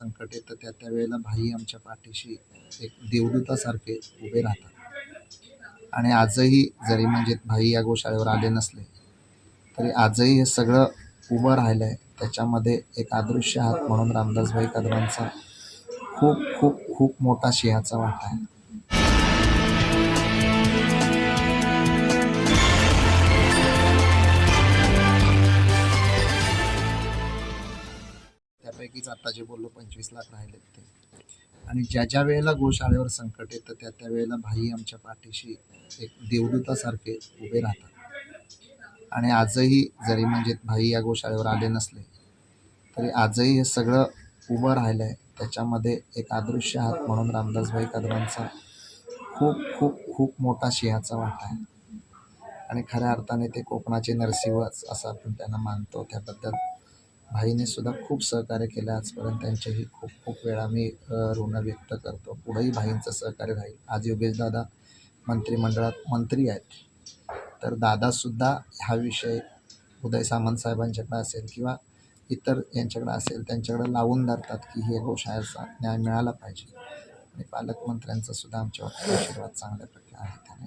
संकट येतं त्या त्यावेळेला भाई आमच्या पाठीशी एक देवदूतासारखे उभे राहतात. आणि आजही जरी म्हणजे भाई या गोशाळेवर आले नसले तरी आजही हे सगळं उभं राहिलं आहे त्याच्यामध्ये एक अदृश्य हात म्हणून रामदासभाई कदमांचा खूप खूप खूप मोठा सिंहाचा वाटा आहे. त्यापैकीच आता जे बोललो पंचवीस लाख राहिलेत ते आणि ज्या ज्या वेळेला गोशाळेवर संकट येतं त्या त्या वेळेला भाई आमच्या पाठीशी एक देवदूतासारखे उभे राहतात. आणि आजही जरी म्हणजे भाई या गोशाळेवर आले नसले तरी आजही हे सगळं उभं राहिलं आहे त्याच्यामध्ये एक आदृश्य हात म्हणून रामदासभाई कदमांचा खूप खूप खूप मोठा सिंहाचा वाटा आहे. आणि खऱ्या अर्थाने ते कोकणाचे नरसिंहच असं आपण त्यांना मानतो. त्याबद्दल भाईने सुद्धा खूप सहकार्य केलं आजपर्यंत. त्यांच्याही खूप खूप वेळा मी ऋण व्यक्त करतो. पुढंही भाईंचं सहकार्य राहील. आज योगेश दादा मंत्रिमंडळात मंत्री आहेत. तर दादासुद्धा हा विषय उदय सामंत साहेबांच्याकडे असेल किंवा इतर यांच्याकडे असेल त्यांच्याकडे लावून धरतात की हे हो गोशाळेचा न्याय मिळाला पाहिजे. आणि पालकमंत्र्यांचा सुद्धा आमच्यावर आशीर्वाद चांगल्या प्रकारे आहे त्याने